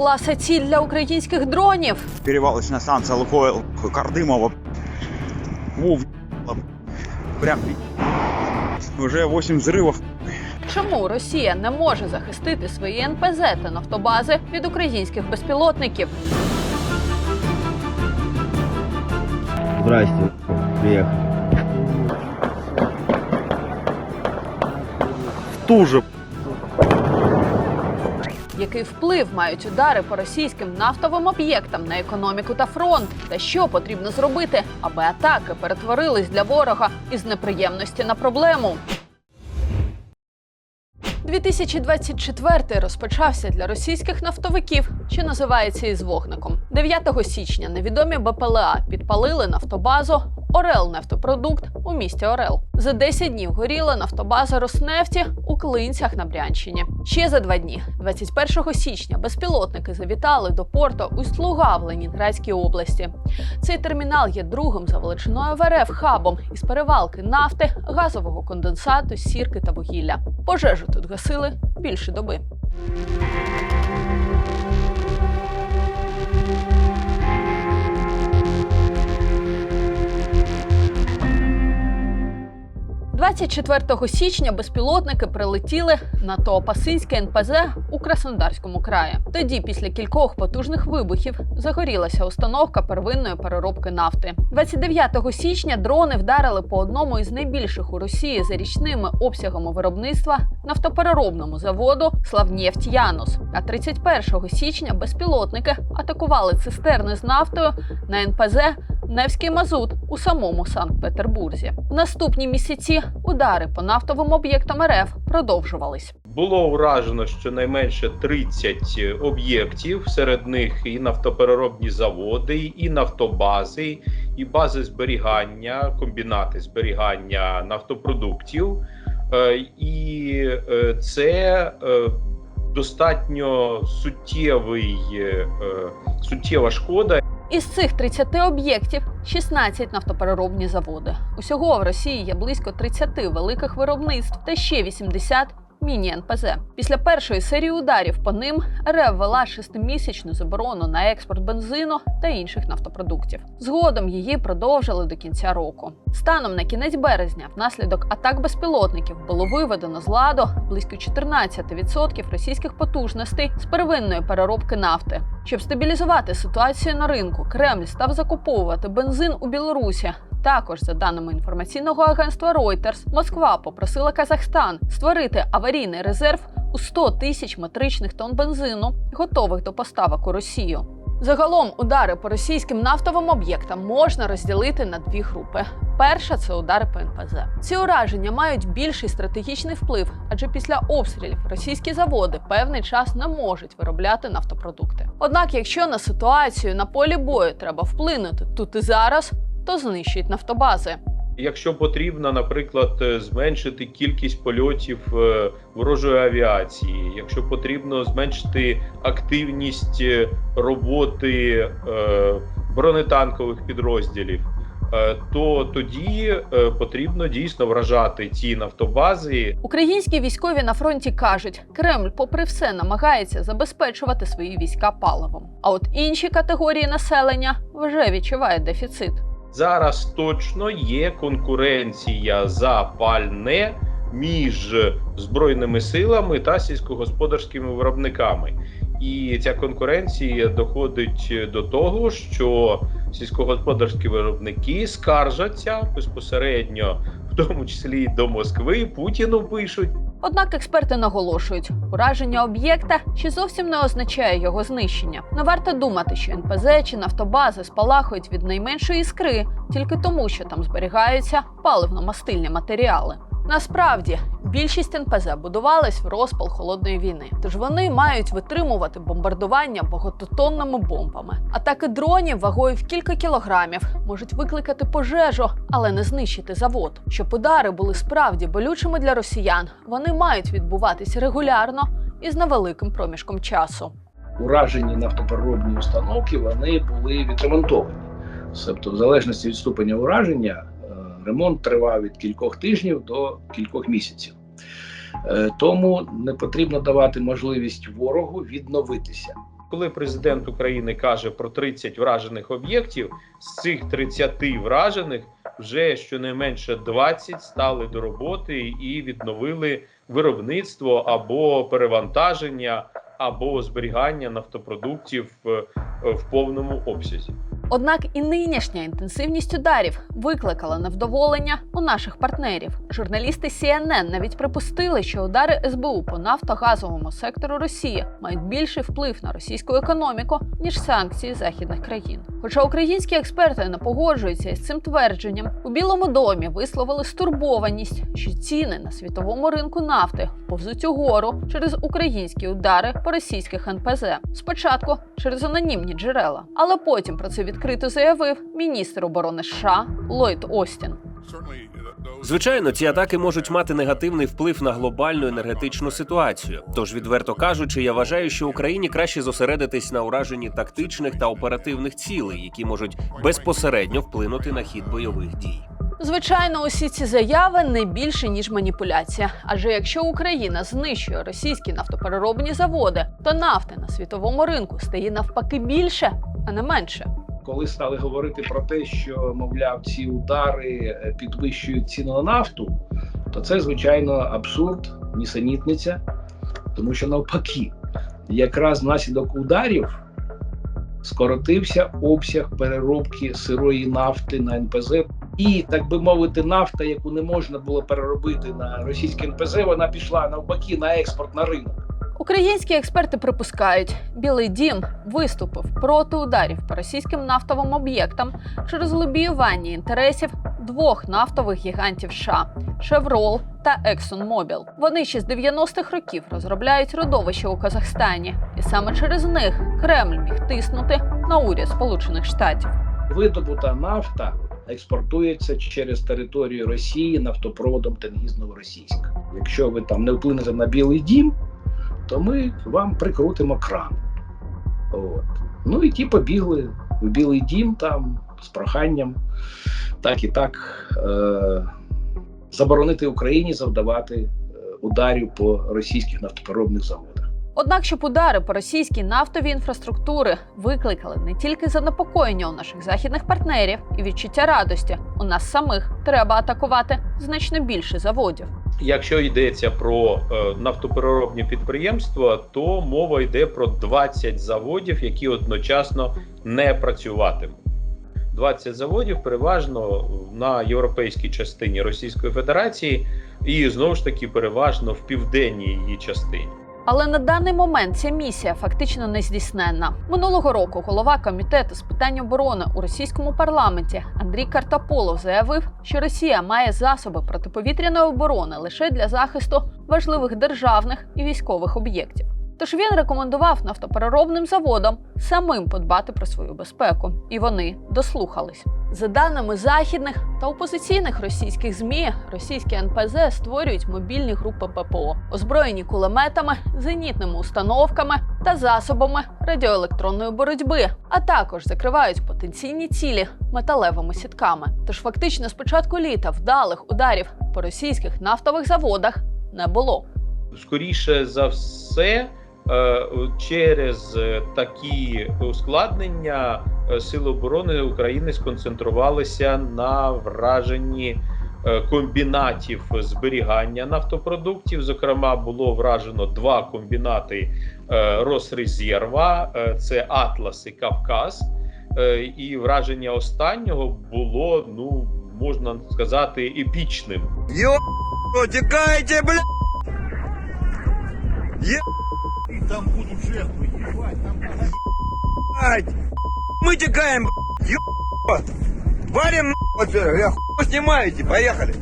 Ласа ціль для українських дронів. Перевалочная станция Лукойл, Кардымова. Вов, прям уже 8 взрывов. Чому Росія не може захистити свої НПЗ та нафтобази від українських безпілотників? Здрасте, приехал. В ту же Який вплив мають удари по російським нафтовим об'єктам на економіку та фронт? Та що потрібно зробити, аби атаки перетворились для ворога із неприємності на проблему? 2024 розпочався для російських нафтовиків, що називається із вогником. 9 січня невідомі БПЛА підпалили нафтобазу Орел Нефтопродукт у місті Орел. За 10 днів горіла нафтобаза Роснефті у Клинцях на Брянщині. Ще за два дні, 21 січня, безпілотники завітали до порту Усть-Луга в Ленінградській області. Цей термінал є другим за величиною в РФ хабом із перевалки нафти, газового конденсату, сірки та вугілля. Пожежу тут гасили більше доби. – 24 січня безпілотники прилетіли на Тоопасинське НПЗ у Краснодарському краї. Тоді, після кількох потужних вибухів, загорілася установка первинної переробки нафти. 29 січня дрони вдарили по одному із найбільших у Росії за річними обсягами виробництва нафтопереробному заводу Славнєфть Янус. А 31 січня безпілотники атакували цистерни з нафтою на НПЗ Невський мазут у самому Санкт-Петербурзі. Наступні місяці удари по нафтовим об'єктам РФ продовжувались. Було уражено щонайменше 30 об'єктів, серед них і нафтопереробні заводи, і нафтобази, і бази зберігання, комбінати зберігання нафтопродуктів. Е, І е, це е, достатньо суттєвий, суттєва шкода, Із цих 30 об'єктів 16 нафтопереробні заводи. Усього в Росії є близько 30 великих виробництв та ще 80 міні-НПЗ. Після першої серії ударів по ним РФ ввела шестимісячну заборону на експорт бензину та інших нафтопродуктів. Згодом її продовжили до кінця року. Станом на кінець березня, внаслідок атак безпілотників, було виведено з ладу близько 14% російських потужностей з первинної переробки нафти. Щоб стабілізувати ситуацію на ринку, Кремль став закуповувати бензин у Білорусі. Також, за даними інформаційного агентства Reuters, Москва попросила Казахстан створити аварійний резерв у 100 тисяч метричних тонн бензину, готових до поставок у Росію. Загалом удари по російським нафтовим об'єктам можна розділити на дві групи. Перша це удари по НПЗ. Ці ураження мають більший стратегічний вплив, адже після обстрілів російські заводи певний час не можуть виробляти нафтопродукти. Однак, якщо на ситуацію на полі бою треба вплинути тут і зараз, то знищують нафтобази. Якщо потрібно, наприклад, е, зменшити кількість польотів е, ворожої авіації, якщо потрібно зменшити активність е, роботи бронетанкових підрозділів, то тоді потрібно дійсно вражати ті нафтобази, Українські військові на фронті кажуть, Кремль, попри все, намагається забезпечувати свої війська паливом. А от інші категорії населення вже відчувають дефіцит. Зараз точно є конкуренція за пальне між збройними силами та сільськогосподарськими виробниками. І ця конкуренція доходить до того, що сільськогосподарські виробники скаржаться безпосередньо, в тому числі до Москви, Путіну пишуть. Однак експерти наголошують, ураження об'єкта ще зовсім не означає його знищення. Не варто думати, що НПЗ чи нафтобази спалахують від найменшої іскри тільки тому, що там зберігаються паливно-мастильні матеріали. Насправді більшість НПЗ будувались в розпал холодної війни, тож вони мають витримувати бомбардування багатотонними бомбами. Атаки дронів вагою в кілька кілограмів можуть викликати пожежу, але не знищити завод. Щоб удари були справді болючими для росіян, вони мають відбуватись регулярно і з невеликим проміжком часу. уражені нафтопереробні установки вони були відремонтовані. Тобто, в залежності від ступеня ураження, ремонт тривав від кількох тижнів до кількох місяців. Е, Тому не потрібно давати можливість ворогу відновитися. Коли президент України каже про 30 вражених об'єктів, з цих 30 вражених вже щонайменше 20 стали до роботи і відновили виробництво або перевантаження, або зберігання нафтопродуктів е, в повному обсязі. Однак і нинішня інтенсивність ударів викликала невдоволення у наших партнерів. Журналісти CNN навіть припустили, що удари СБУ по нафтогазовому сектору Росії мають більший вплив на російську економіку ніж санкції західних країн. Хоча українські експерти не погоджуються із цим твердженням, у Білому домі висловили стурбованість, що ціни на світовому ринку нафти повзуть угору через українські удари по російських НПЗ. Спочатку через анонімні джерела, але потім про це відкрито заявив міністр оборони США Ллойд Остін. Звичайно, ці атаки можуть мати негативний вплив на глобальну енергетичну ситуацію. Тож, відверто кажучи, я вважаю, що Україні краще зосередитись на ураженні тактичних та оперативних цілей, які можуть безпосередньо вплинути на хід бойових дій. Звичайно, усі ці заяви не більше ніж маніпуляція. Адже якщо Україна знищує російські нафтопереробні заводи, то нафти на світовому ринку стає навпаки більше, а не менше. Коли стали говорити про те, що мовляв ці удари е, підвищують ціну на нафту, то це звичайно абсурд, нісенітниця, тому що навпаки, якраз внаслідок ударів скоротився обсяг переробки сирої нафти на НПЗ. І так би мовити, нафта, яку не можна було переробити на російське НПЗ, вона пішла навпаки на експорт на ринок. Українські експерти припускають, Білий Дім виступив проти ударів по російським нафтовим об'єктам через лобіювання інтересів двох нафтових гігантів США Chevron та ExxonMobil. Вони ще з 90-х років розробляють родовище у Казахстані, і саме через них Кремль міг тиснути на уряд Сполучених Штатів. Видобута нафта експортується через територію Росії нафтопроводом Тенгіз-Новоросійськ. Якщо ви там не вплинете на Білий Дім, то ми вам прикрутимо кран. От. Ну і ті побігли в Білий Дім там з проханням так і так е- заборонити Україні завдавати е, ударів по російських нафтопереробних заводах. Однак, щоб удари по російській нафтовій інфраструктури викликали не тільки занепокоєння у наших західних партнерів і відчуття радості, у нас самих треба атакувати значно більше заводів. Якщо йдеться про е, нафтопереробні підприємства, то мова йде про 20 заводів, які одночасно не працюватимуть. 20 заводів переважно на європейській частині Російської Федерації, і знову ж таки переважно в південній її частині. Але на даний момент ця місія фактично не здійсненна. Минулого року голова комітету з питань оборони у російському парламенті Андрій Картаполов заявив, що Росія має засоби протиповітряної оборони лише для захисту важливих державних і військових об'єктів. Тож він рекомендував нафтопереробним заводам самим подбати про свою безпеку, і вони дослухались. За даними західних та опозиційних російських змі, російські НПЗ створюють мобільні групи ППО, озброєні кулеметами, зенітними установками та засобами радіоелектронної боротьби, а також закривають потенційні цілі металевими сітками. Тож фактично з початку літа вдалих ударів по російських нафтових заводах не було. скоріше за все, через е, такі ускладнення е, Сили оборони України сконцентрувалися на враженні е, комбінатів зберігання нафтопродуктів. Зокрема, було вражено два комбінати е, Росрезерва: е, це Атлас і Кавказ. Е, І враження останнього було, ну можна сказати, епічним. Ё, тікайте, бля! Там будут жертвы, ебать, там Ать! Мы текаем, ё! Валим, нахуй, я хуй снимаете, поехали!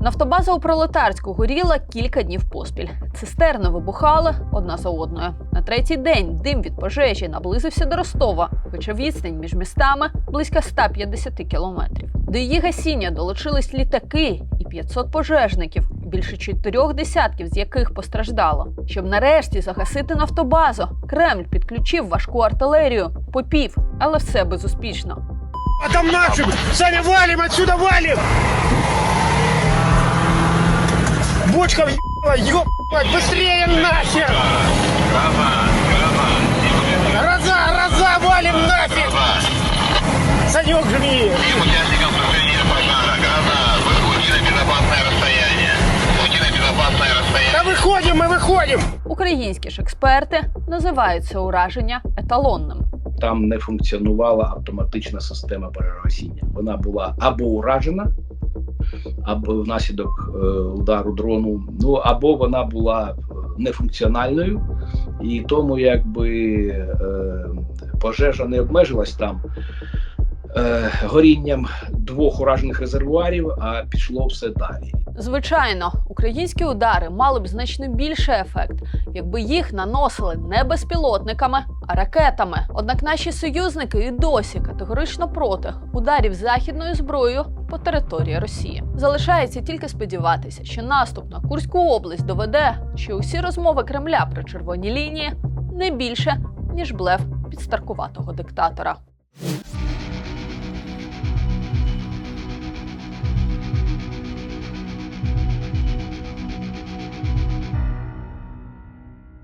Нафтобаза у пролетарську горіла кілька днів поспіль. Цистерни вибухали одна за одною. На третій день дим від пожежі наблизився до Ростова, хоча відстань між містами близько 150 кілометрів. До її гасіння долучились літаки і 500 пожежників, більше чотирьох десятків з яких постраждало. Щоб нарешті загасити нафтобазу, Кремль підключив важку артилерію, попів, але все безуспішно. А там наші! Самі валім, отсюда валім! Бочка в'їла, йопать, быстрее нахер! Роза, роза, валим нафиг! Санек, жми! Українські ж експерти називають це ураження еталонним. Там не функціонувала автоматична система перерозіння. Вона була або уражена, або внаслідок е, удару дрону, ну або вона була е, нефункціональною, і тому якби е, пожежа не обмежилась там горінням двох уражених резервуарів, а пішло все далі. Звичайно, українські удари мали б значно більший ефект, якби їх наносили не безпілотниками, а ракетами. Однак наші союзники і досі категорично проти ударів західною зброєю по території Росії. Залишається тільки сподіватися, що наступ на Курську область доведе, що усі розмови Кремля про червоні лінії не більше ніж блеф підстаркуватого диктатора.